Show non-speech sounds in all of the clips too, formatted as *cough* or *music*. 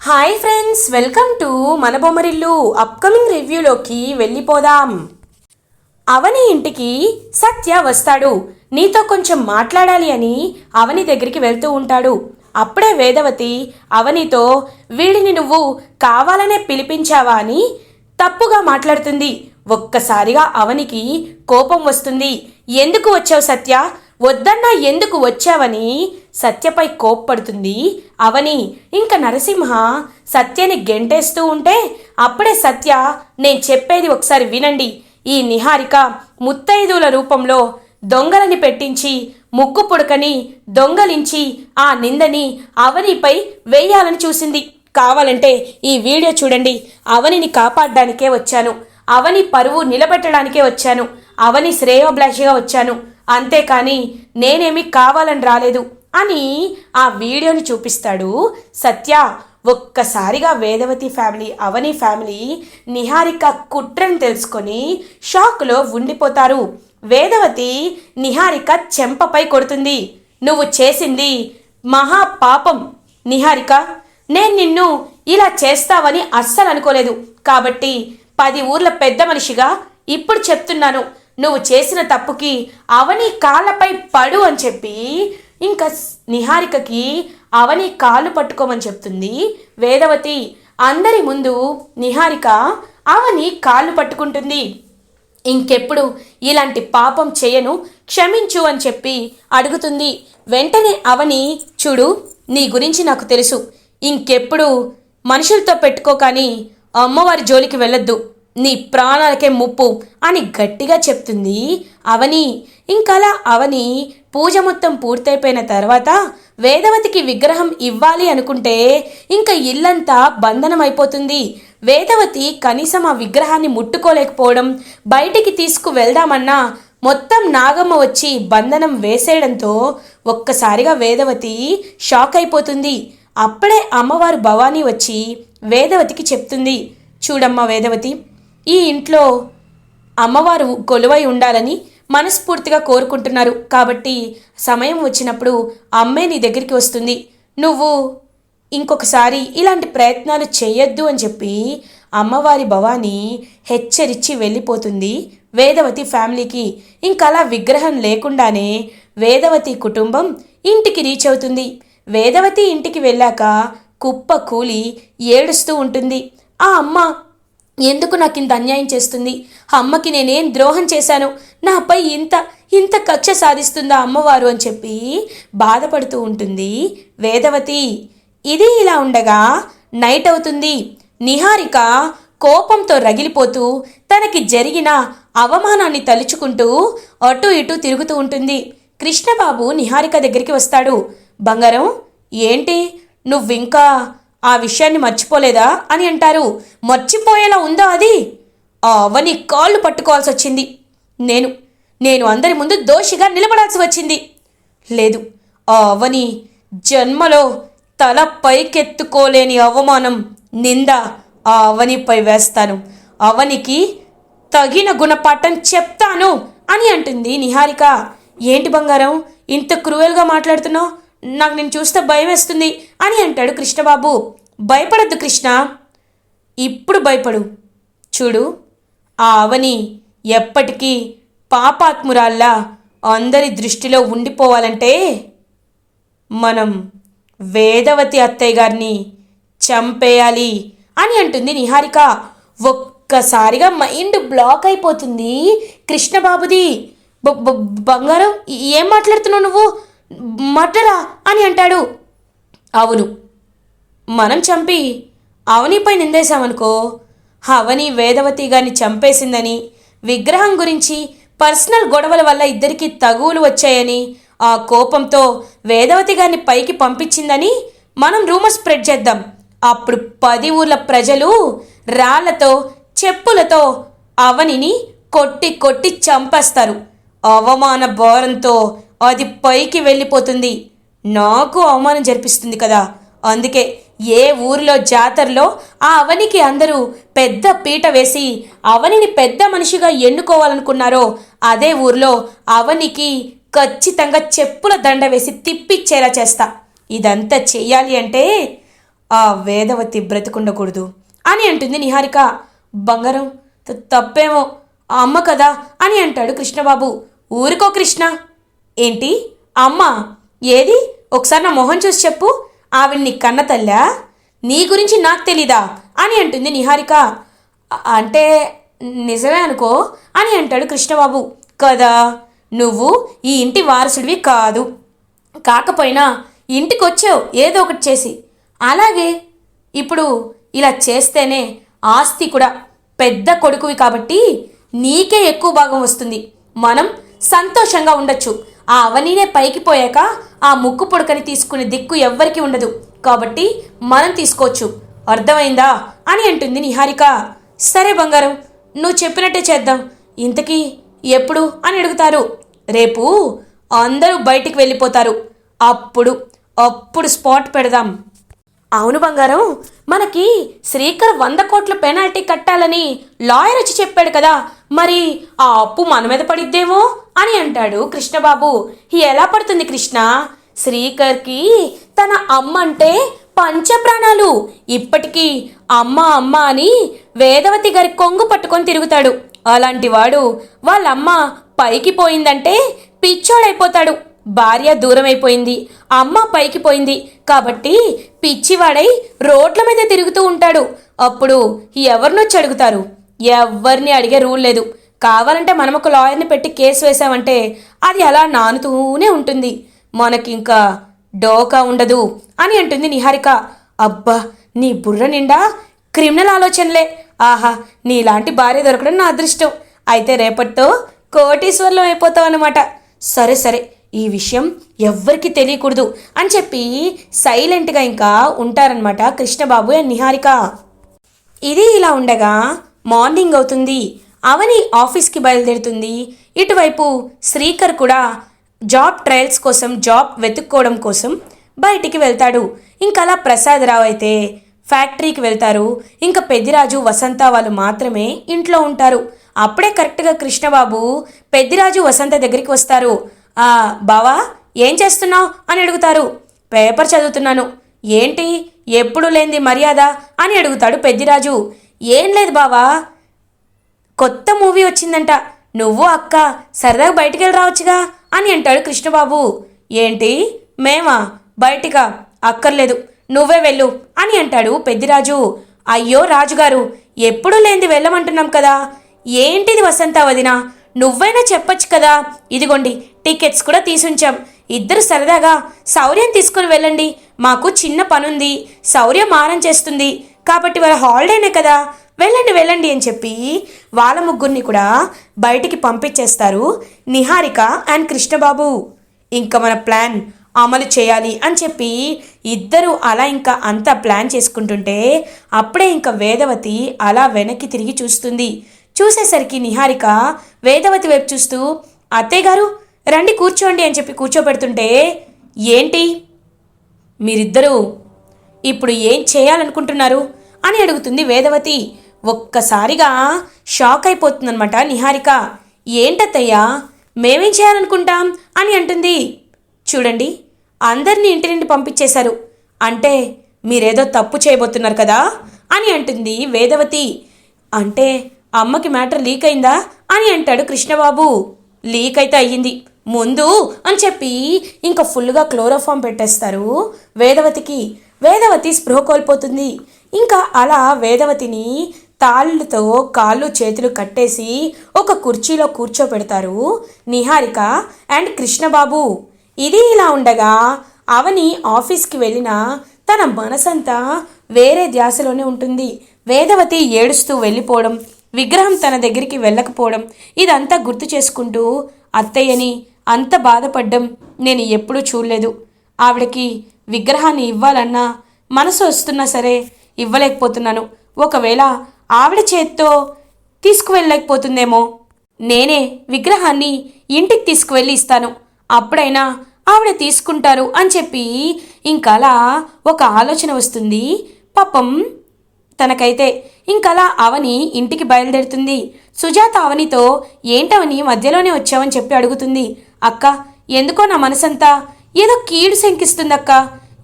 Hi friends welcome to మన Bommarillu upcoming రివ్యూలోకి వెళ్ళిపోదాం. అవని ఇంటికి సత్య వస్తాడు. నీతో కొంచెం మాట్లాడాలి అని అవని దగ్గరికి వెళ్తూ ఉంటాడు. అప్పుడే వేదవతి అవనితో వీడిని నువ్వు కావాలనే పిలిపించావా అని తప్పుగా మాట్లాడుతుంది. ఒక్కసారిగా అవనికి కోపం వస్తుంది. ఎందుకు వచ్చావు సత్య? వద్దన్నా ఎందుకు వచ్చావని సత్యపై కోప్పడుతుంది అవని. ఇంక నరసింహ సత్యని గెంటేస్తూ ఉంటే అప్పుడే సత్య నేను చెప్పేది ఒకసారి వినండి. ఈ నిహారిక ముత్తైదుల రూపంలో దొంగలని పెట్టించి ముక్కు పుడకని దొంగలించి ఆ నిందని అవనిపై వేయాలని చూసింది. కావాలంటే ఈ వీడియో చూడండి. అవనిని కాపాడడానికే వచ్చాను. అవని పరువు నిలబెట్టడానికే వచ్చాను. అవని శ్రేయోభిలాషిగా వచ్చాను. అంతేకాని నేనేమి కావాలని రాలేదు అని ఆ వీడియోని చూపిస్తాడు సత్య. ఒక్కసారిగా వేదవతి ఫ్యామిలీ అవని ఫ్యామిలీ నిహారిక కుట్రని తెలుసుకొని షాక్లో ఉండిపోతారు. వేదవతి నిహారిక చెంపపై కొడుతుంది. నువ్వు చేసింది మహా పాపం నిహారిక. నేను నిన్ను ఇలా చేస్తావని అస్సలు అనుకోలేదు. కాబట్టి పది ఊర్ల పెద్ద మనిషిగా ఇప్పుడు చెప్తున్నాను. నువ్వు చేసిన తప్పుకి అవని కాళ్ళపై పడు అని చెప్పి ఇంకా నిహారికకి అవని కాళ్ళు పట్టుకోమని చెప్తుంది వేదవతి. అందరి ముందు నిహారిక అవని కాళ్ళు పట్టుకుంటుంది. ఇంకెప్పుడు ఇలాంటి పాపం చేయను క్షమించు అని చెప్పి అడుగుతుంది. వెంటనే అవని చూడు నీ గురించి నాకు తెలుసు. ఇంకెప్పుడు మనుషులతో పెట్టుకో కానీ అమ్మవారి జోలికి వెళ్ళొద్దు. నీ ప్రాణాలకే ముప్పు అని గట్టిగా చెప్తుంది అవని. ఇంకలా అవని పూజ మొత్తం పూర్తయిపోయిన తర్వాత వేదవతికి విగ్రహం ఇవ్వాలి అనుకుంటే ఇంకా ఇల్లంతా బంధనమైపోతుంది. వేదవతి కనీసం ఆ విగ్రహాన్ని ముట్టుకోలేకపోవడం బయటికి తీసుకు వెళ్దామన్నా మొత్తం నాగమ్మ వచ్చి బంధనం వేసేయడంతో ఒక్కసారిగా వేదవతి షాక్ అయిపోతుంది. అప్పుడే అమ్మవారు భవానీ వచ్చి వేదవతికి చెప్తుంది. చూడమ్మా వేదవతి ఈ ఇంట్లో అమ్మవారు కొలువై ఉండాలని మనస్ఫూర్తిగా కోరుకుంటున్నారు. కాబట్టి సమయం వచ్చినప్పుడు అమ్మే నీ దగ్గరికి వస్తుంది. నువ్వు ఇంకొకసారి ఇలాంటి ప్రయత్నాలు చేయొద్దు అని చెప్పి అమ్మవారి భవాని హెచ్చరించి వెళ్ళిపోతుంది. వేదవతి ఫ్యామిలీకి ఇంకలా విగ్రహం లేకుండానే వేదవతి కుటుంబం ఇంటికి రీచ్ అవుతుంది. వేదవతి ఇంటికి వెళ్ళాక కుప్ప కూలి ఏడుస్తూ ఉంటుంది. ఆ అమ్మ ఎందుకు నాకు ఇంత అన్యాయం చేస్తుంది? అమ్మకి నేనేం ద్రోహం చేశాను? నాపై ఇంత ఇంత కక్ష సాధిస్తుందా అమ్మవారు అని చెప్పి బాధపడుతూ ఉంటుంది వేదవతి. ఇది ఇలా ఉండగా నైట్ అవుతుంది. నిహారిక కోపంతో రగిలిపోతూ తనకి జరిగిన అవమానాన్ని తలుచుకుంటూ అటు ఇటు తిరుగుతూ ఉంటుంది. కృష్ణబాబు నిహారిక దగ్గరికి వస్తాడు. బంగారం ఏంటి? నువ్వింకా ఆ విషయాన్ని మర్చిపోలేదా అని అంటారు. మర్చిపోయేలా ఉందా అది? ఆ అవని కాళ్ళు పట్టుకోవాల్సి వచ్చింది. నేను నేను అందరి ముందు దోషిగా నిలబడాల్సి వచ్చింది. లేదు ఆ అవని జన్మలో తల పైకెత్తుకోలేని అవమానం నింద ఆ అవనిపై వేస్తాను. అవనికి తగిన గుణపాఠం చెప్తాను అని అంటుంది నిహారిక. ఏంటి బంగారం ఇంత క్రూయల్గా మాట్లాడుతున్నావు? నాకు నేను చూస్తే భయం వేస్తుంది అని అంటాడు కృష్ణబాబు. భయపడద్దు కృష్ణ. ఇప్పుడు భయపడు. చూడు ఆ అవని ఎప్పటికీ పాపాత్మురాల్లా అందరి దృష్టిలో ఉండిపోవాలంటే మనం వేదవతి అత్తయ్య గారిని చంపేయాలి అని అంటుంది నిహారిక. ఒక్కసారిగా మైండ్ బ్లాక్ అయిపోతుంది కృష్ణబాబుది. బంగారం ఏం మాట్లాడుతున్నావు నువ్వు? మర్డరా అని అంటాడు. అవును. మనం చంపి అవనిపై నిందేశామనుకో అవని వేదవతి గారిని చంపేసిందని విగ్రహం గురించి పర్సనల్ గొడవల వల్ల ఇద్దరికి తగువులు వచ్చాయని ఆ కోపంతో వేదవతి గారిని పైకి పంపించిందని మనం రూమర్ స్ప్రెడ్ చేద్దాం. అప్పుడు పది ఊర్ల ప్రజలు రాళ్ళతో చెప్పులతో అవనిని కొట్టి కొట్టి చంపేస్తారు. అవమాన భారంతో అది పైకి వెళ్ళిపోతుంది. నాకు అవమానం జరిపిస్తుంది కదా. అందుకే ఏ ఊరిలో జాతరలో ఆ అవనికి అందరూ పెద్ద పీట వేసి అవనిని పెద్ద మనిషిగా ఎన్నుకోవాలనుకున్నారో అదే ఊర్లో అవనికి ఖచ్చితంగా చెప్పుల దండ వేసి తిప్పిచ్చేలా చేస్తా. ఇదంతా చెయ్యాలి అంటే ఆ వేదవతి బ్రతికుండకూడదు అని అంటుంది నిహారిక. బంగారం తప్పేమో అమ్మ కదా అని అంటాడు కృష్ణబాబు. ఊరికో కృష్ణ. ఏంటి? అమ్మ ఏది? ఒకసారి నా మొహం చూసి చెప్పు. ఆవిడ నీ కన్న తల్లా? నీ గురించి నాకు తెలీదా? అని అంటుంది నిహారిక. అంటే నిజమే అనుకో అని అంటాడు కృష్ణబాబు. కదా? నువ్వు ఈ ఇంటి వారసుడివి కాదు. కాకపోయినా ఇంటికి వచ్చావు ఏదో ఒకటి చేసి. అలాగే ఇప్పుడు ఇలా చేస్తేనే ఆస్తి కూడా పెద్ద కొడుకువి కాబట్టి నీకే ఎక్కువ భాగం వస్తుంది. మనం సంతోషంగా ఉండొచ్చు. ఆ అవనీనే పైకి పోయాక ఆ ముక్కు పొడకని తీసుకునే దిక్కు ఎవ్వరికి ఉండదు. కాబట్టి మనం తీసుకోవచ్చు. అర్థమైందా? అని అంటుంది నిహారిక. సరే బంగారం నువ్వు చెప్పినట్టే చేద్దాం. ఇంతకీ ఎప్పుడు అని అడుగుతారు. రేపు అందరూ బయటికి వెళ్ళిపోతారు. అప్పుడు అప్పుడు స్పాట్ పెడదాం. అవును బంగారం మనకి శ్రీకర్ వంద కోట్ల పెనాల్టీ కట్టాలని లాయర్ వచ్చి చెప్పాడు కదా. మరి ఆ అప్పు మన మీద పడిద్దేమో? అని అంటాడు కృష్ణబాబు. ఎలా పడుతుంది కృష్ణ? శ్రీకర్కి తన అమ్మ అంటే పంచప్రాణాలు. ఇప్పటికీ అమ్మ అమ్మ అని వేదవతి గారి కొంగు పట్టుకొని తిరుగుతాడు. అలాంటి వాడు వాళ్ళమ్మ పైకి పోయిందంటే పిచ్చోడైపోతాడు. భార్య దూరమైపోయింది. అమ్మ పైకి పోయింది. కాబట్టి పిచ్చివాడై రోడ్ల మీద తిరుగుతూ ఉంటాడు. అప్పుడు ఎవరినొచ్చి అడుగుతారు. ఎవరిని అడిగే రూల్ లేదు. కావాలంటే మనం ఒక లాయర్ని పెట్టి కేసు వేసామంటే అది అలా నానుతూనే ఉంటుంది. మనకింకా డోకా ఉండదు అని అంటుంది నిహారిక. అబ్బా నీ బుర్ర నిండా క్రిమినల్ ఆలోచనలే. ఆహా నీలాంటి భార్య దొరకడం నా అదృష్టం. అయితే రేపటితో కోటీశ్వర్లం అయిపోతావు అనమాట సరే సరే ఈ విషయం ఎవ్వరికి తెలియకూడదు అని చెప్పి సైలెంట్గా ఇంకా ఉంటారనమాట కృష్ణబాబు అండ్ నిహారిక. ఇది ఇలా ఉండగా మార్నింగ్ అవుతుంది. అవని ఆఫీస్కి బయలుదేరుతుంది. ఇటువైపు శ్రీకర్ కూడా జాబ్ ట్రయల్స్ కోసం జాబ్ వెతుక్కోవడం కోసం బయటికి వెళ్తాడు. ఇంకా అలా ప్రసాదరావు అయితే ఫ్యాక్టరీకి వెళ్తారు. ఇంకా పెద్దిరాజు వసంత వాళ్ళు మాత్రమే ఇంట్లో ఉంటారు. అప్పుడే కరెక్ట్గా కృష్ణబాబు పెద్దిరాజు వసంత దగ్గరికి వస్తారు. ఆ బావా ఏం చేస్తున్నావు? అని అడుగుతారు. పేపర్ చదువుతున్నాను. ఏంటి? ఎప్పుడు లేనిది మర్యాద? అని అడుగుతాడు పెద్దిరాజు. ఏం లేదు బావా కొత్త మూవీ వచ్చిందంట. నువ్వు అక్క సరదాగా బయటికి వెళ్ళి రావచ్చుగా అని అంటాడు కృష్ణబాబు. ఏంటి? మేమా? బయటికా? అక్కర్లేదు. నువ్వే వెళ్ళు అని అంటాడు పెద్దిరాజు. అయ్యో రాజుగారు ఎప్పుడు లేనిది వెళ్ళమంటున్నాం కదా. ఏంటిది వసంత వదిన? నువ్వైనా చెప్పొచ్చు కదా. ఇదిగోండి టికెట్స్ కూడా తీసుంచాం. ఇద్దరు సరదాగా శౌర్యం తీసుకుని వెళ్ళండి. మాకు చిన్న పనుంది. శౌర్యం మారం చేస్తుంది. కాబట్టి వాళ్ళ హాలిడేనే కదా. వెళ్ళండి వెళ్ళండి అని చెప్పి వాళ్ళ ముగ్గురిని కూడా బయటికి పంపించేస్తారు నిహారిక అండ్ కృష్ణబాబు. ఇంకా మన ప్లాన్ అమలు చేయాలి అని చెప్పి ఇద్దరు అలా ఇంకా అంతా ప్లాన్ చేసుకుంటుంటే అప్పుడే ఇంకా వేదవతి అలా వెనక్కి తిరిగి చూస్తుంది. చూసేసరికి నిహారిక వేదవతి వైపు చూస్తూ అత్తయ్య గారు రండి కూర్చోండి అని చెప్పి కూర్చోబెడుతుంటే ఏంటి? మీరిద్దరూ ఇప్పుడు ఏం చేయాలనుకుంటున్నారు? అని అడుగుతుంది వేదవతి. ఒక్కసారిగా షాక్ అయిపోతుందన్నమాట. నిహారిక ఏంటత్తయ్యా మేమేం చేయాలనుకుంటాం? అని అంటుంది. చూడండి అందరినీ ఇంటి నుండి పంపించేశారు. అంటే మీరేదో తప్పు చేయబోతున్నారు కదా? అని అంటుంది వేదవతి. అంటే అమ్మకి మ్యాటర్ లీక్ అయిందా? అని అంటాడు కృష్ణబాబు. లీక్ అయితే అయ్యింది. ముందు? అని చెప్పి ఇంకా ఫుల్గా క్లోరోఫామ్ పెట్టేస్తారు వేదవతికి. వేదవతి స్పృహ కోల్పోతుంది. ఇంకా అలా వేదవతిని తాళ్ళతో కాళ్ళు చేతులు కట్టేసి ఒక కుర్చీలో కూర్చోబెడతారు నిహారిక అండ్ కృష్ణబాబు. ఇది ఇలా ఉండగా అవని ఆఫీస్కి వెళ్ళిన తన మనసంతా వేరే ధ్యాసలోనే ఉంటుంది. వేదవతి ఏడుస్తూ వెళ్ళిపోవడం విగ్రహం తన దగ్గరికి వెళ్ళకపోవడం ఇదంతా గుర్తు చేసుకుంటూ అత్తయ్యని అంత బాధపడ్డం నేను ఎప్పుడూ చూడలేదు. ఆవిడకి విగ్రహాన్ని ఇవ్వాలన్నా మనసు వస్తున్నా సరే ఇవ్వలేకపోతున్నాను. ఒకవేళ ఆవిడ చేత్తో తీసుకువెళ్ళలేకపోతుందేమో నేనే విగ్రహాన్ని ఇంటికి తీసుకువెళ్ళి ఇస్తాను. అప్పుడైనా ఆవిడ తీసుకుంటారు అని చెప్పి ఇంకలా ఒక ఆలోచన వస్తుంది. పాపం తనకైతే ఇంకలా అవని ఇంటికి బయలుదేరుతుంది. సుజాత అవనితో ఏంటవని మధ్యలోనే వచ్చావని చెప్పి అడుగుతుంది. అక్క ఎందుకో నా మనసంతా ఏదో కీడు శంకిస్తుందక్క.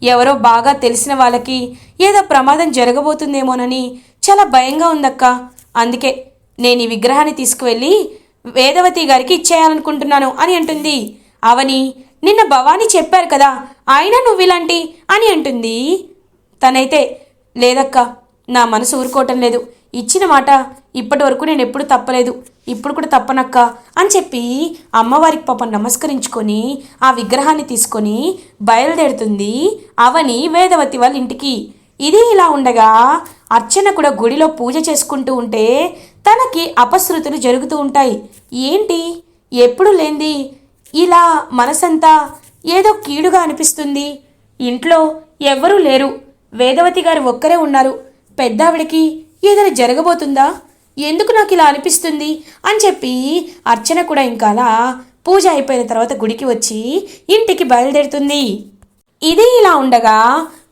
ఎవరో బాగా తెలిసిన వాళ్ళకి ఏదో ప్రమాదం జరగబోతుందేమోనని చాలా భయంగా ఉందక్క. అందుకే నేను ఈ విగ్రహాన్ని తీసుకువెళ్ళి వేదవతి గారికి ఇచ్చేయాలనుకుంటున్నాను అని అంటుంది. అవని నిన్న భవానీ చెప్పారు కదా అయినా నువ్వు ఇలాంటి అని అంటుంది. తనైతే లేదక్క నా మనసు ఊరుకోవటం లేదు. ఇచ్చిన మాట ఇప్పటి వరకు నేను ఎప్పుడు తప్పలేదు. ఇప్పుడు కూడా తప్పనక్క అని చెప్పి అమ్మవారికి పాపం నమస్కరించుకొని ఆ విగ్రహాన్ని తీసుకొని బయలుదేరుతుంది అవని వేదవతి వాళ్ళ ఇంటికి. ఇది ఇలా ఉండగా అర్చన కూడా గుడిలో పూజ చేసుకుంటూ ఉంటే తనకి అపశృతులు జరుగుతూ ఉంటాయి. ఏంటి? ఎప్పుడు లేంది ఇలా మనసంతా ఏదో కీడుగా అనిపిస్తుంది. ఇంట్లో ఎవ్వరూ లేరు. వేదవతి గారు ఒక్కరే ఉన్నారు. పెద్దావిడికి ఏదైనా జరగబోతుందా? ఎందుకు నాకు ఇలా అనిపిస్తుంది? అని చెప్పి అర్చన కూడా ఇంకా అలా పూజ అయిపోయిన తర్వాత గుడికి వచ్చి ఇంటికి బయలుదేరుతుంది. ఇది ఇలా ఉండగా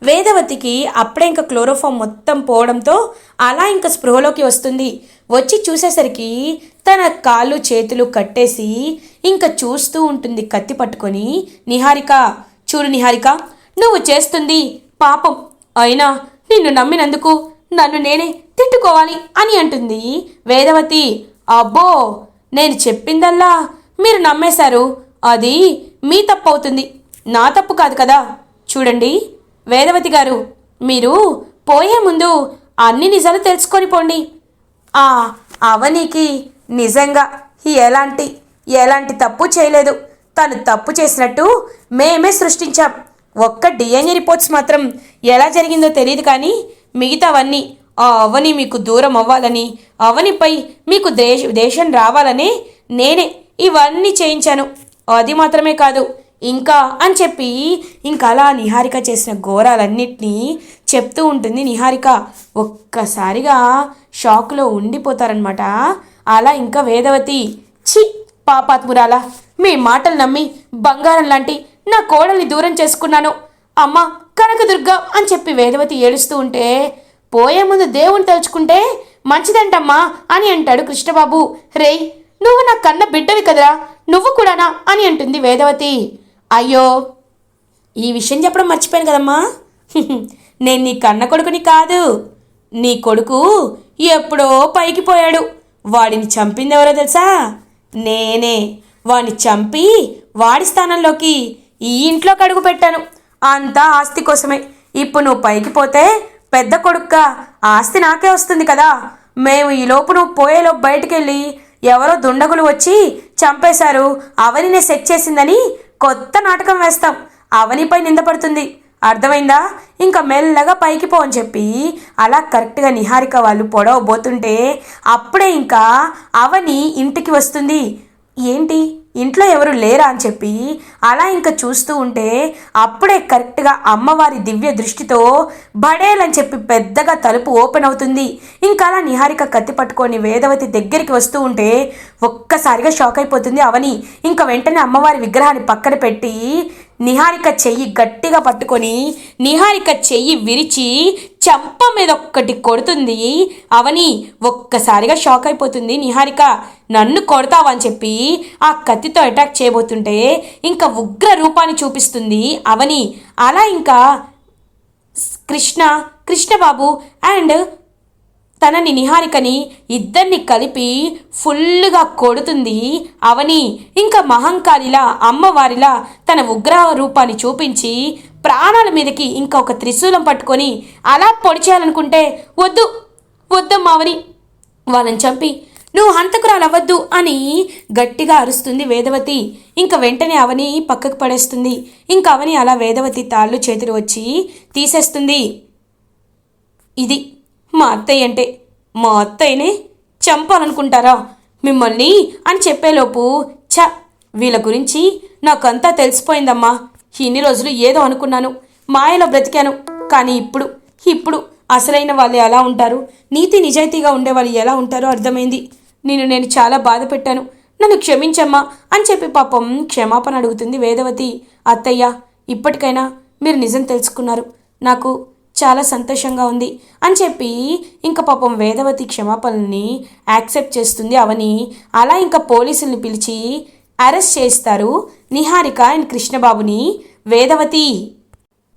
వేదవతికి అప్పుడే ఇంకా క్లోరోఫామ్ మొత్తం పోవడంతో అలా ఇంకా స్పృహలోకి వస్తుంది. వచ్చి చూసేసరికి తన కాళ్ళు చేతులు కట్టేసి ఇంకా చూస్తూ ఉంటుంది కత్తి పట్టుకొని. నిహారిక చూడు నిహారిక నువ్వు చేస్తుంది పాపం. అయినా నిన్ను నమ్మినందుకు నన్ను నేనే తిట్టుకోవాలి అని అంటుంది వేదవతి. అబ్బో నేను చెప్పిందల్లా మీరు నమ్మేశారు. అది మీ తప్పు అవుతుంది. నా తప్పు కాదు కదా. చూడండి. వేదవతి గారు మీరు పోయే ముందు అన్ని నిజాలు తెలుసుకొని పోండి. ఆ అవనికి నిజంగా ఎలాంటి ఎలాంటి తప్పు చేయలేదు. తను తప్పు చేసినట్టు మేమే సృష్టించాం. ఒక్క డిఎన్ఏ రిపోర్ట్స్ మాత్రం ఎలా జరిగిందో తెలియదు కానీ మిగతావన్నీ ఆ అవని మీకు దూరం అవ్వాలని అవనిపై మీకు దేశ దేశం రావాలని నేనే ఇవన్నీ చేయించాను. అది మాత్రమే కాదు ఇంకా అని చెప్పి ఇంకా అలా నిహారిక చేసిన ఘోరాలన్నిటినీ చెప్తూ ఉంటుంది నిహారిక. ఒక్కసారిగా షాక్లో ఉండిపోతారనమాట అలా ఇంకా వేదవతి చి పాపాత్మురాల మీ మాటలు నమ్మి బంగారం లాంటి నా కోడల్ని దూరం చేసుకున్నాను. అమ్మ కనకదుర్గ అని చెప్పి వేదవతి ఏడుస్తూ ఉంటే పోయే ముందు దేవుని తలుచుకుంటే మంచిదంటమ్మా అని అంటాడు కృష్ణబాబు. రేయ్ నువ్వు నా కన్న బిడ్డవి కదరా నువ్వు కూడానా అని అంటుంది వేదవతి. అయ్యో ఈ విషయం చెప్పడం మర్చిపోయాను కదమ్మా. *laughs* నేను నీ కన్న కొడుకుని కాదు నీ కొడుకు ఎప్పుడో పైకి పోయాడు. వాడిని చంపింది ఎవరో తెలుసా? నేనే. వాడిని చంపి వాడి స్థానంలోకి ఈ ఇంట్లోకి అడుగు పెట్టాను. అంతా ఆస్తి కోసమే. ఇప్పుడు నువ్వు పైకి పోతే పెద్ద కొడుక్క ఆస్తి నాకే వస్తుంది కదా. మేము ఈ లోపు నువ్వు పోయేలోపు బయటికెళ్ళి ఎవరో దుండగులు వచ్చి చంపేశారు. అవనినే సెట్ చేసిందని కొత్త నాటకం వేస్తాం. అవనిపై నిందపడుతుంది అర్థమైందా? ఇంకా మెల్లగా పైకి పో అని చెప్పి అలా కరెక్ట్గా నిహారిక వాళ్ళు పొడవబోతుంటే అప్పుడే ఇంకా అవని ఇంటికి వస్తుంది. ఏంటి? ఇంట్లో ఎవరు లేరా అని చెప్పి అలా ఇంకా చూస్తూ ఉంటే అప్పుడే కరెక్ట్గా అమ్మవారి దివ్య దృష్టితో బడేలని చెప్పి పెద్దగా తలుపు ఓపెన్ అవుతుంది. ఇంకా అలా నిహారిక కత్తి పట్టుకొని వేదవతి దగ్గరికి వస్తూ ఉంటే ఒక్కసారిగా షాక్ అయిపోతుంది అవని. ఇంకా వెంటనే అమ్మవారి విగ్రహాన్ని పక్కన పెట్టి నిహారిక చెయ్యి గట్టిగా పట్టుకొని నిహారిక చెయ్యి విరిచి చంప మీద ఒక్కటి కొడుతుంది. అవని ఒక్కసారిగా షాక్ అయిపోతుంది. నిహారిక నన్ను కొడతావని చెప్పి ఆ కత్తితో అటాక్ చేయబోతుంటే ఇంకా ఉగ్ర రూపాన్ని చూపిస్తుంది అవని. అలా ఇంకా కృష్ణ కృష్ణబాబు అండ్ తనని నిహారికని ఇద్దరిని కలిపి ఫుల్గా కొడుతుంది అవని. ఇంకా మహంకాళిలా అమ్మవారిలా తన ఉగ్ర రూపాన్ని చూపించి ప్రాణాల మీదకి ఇంకా ఒక త్రిశూలం పట్టుకొని అలా పొడిచేయాలనుకుంటే వద్దు వద్దు మావని వాళ్ళని చంపి. నువ్వు హంతకురాలవ్వద్దు అని గట్టిగా అరుస్తుంది వేదవతి. ఇంకా వెంటనే అవని పక్కకు పడేస్తుంది. ఇంకా అవని అలా వేదవతి తాళ్ళు చేతులు వచ్చి తీసేస్తుంది. ఇది మా అత్తయ్య అంటే మా అత్తయ్యనే చంపాలనుకుంటారా? మిమ్మల్ని అని చెప్పేలోపు ఛ వీళ్ళ గురించి నాకంతా తెలిసిపోయిందమ్మా. ఇన్ని రోజులు ఏదో అనుకున్నాను. మాయలో బ్రతికాను. కానీ ఇప్పుడు ఇప్పుడు అసలైన వాళ్ళు ఎలా ఉంటారు? నీతి నిజాయితీగా ఉండే వాళ్ళు ఎలా ఉంటారో అర్థమైంది. నేను నేను చాలా బాధ పెట్టాను. నన్ను క్షమించమ్మా అని చెప్పి పాపం క్షమాపణ అడుగుతుంది వేదవతి. అత్తయ్య ఇప్పటికైనా మీరు నిజం తెలుసుకున్నారు. నాకు చాలా సంతోషంగా ఉంది అని చెప్పి ఇంకా పాపం వేదవతి క్షమాపణని యాక్సెప్ట్ చేస్తుంది అవని. అలా ఇంకా పోలీసుల్ని పిలిచి అరెస్ట్ చేస్తారు నిహారిక అండ్ కృష్ణబాబుని. వేదవతి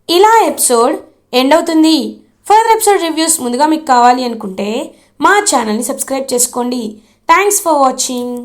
ఇలా ఎపిసోడ్ ఎండ్ అవుతుంది. ఫర్దర్ ఎపిసోడ్ రివ్యూస్ ముందుగా మీకు కావాలి అనుకుంటే మా ఛానల్ని సబ్స్క్రైబ్ చేసుకోండి. Thanks for watching.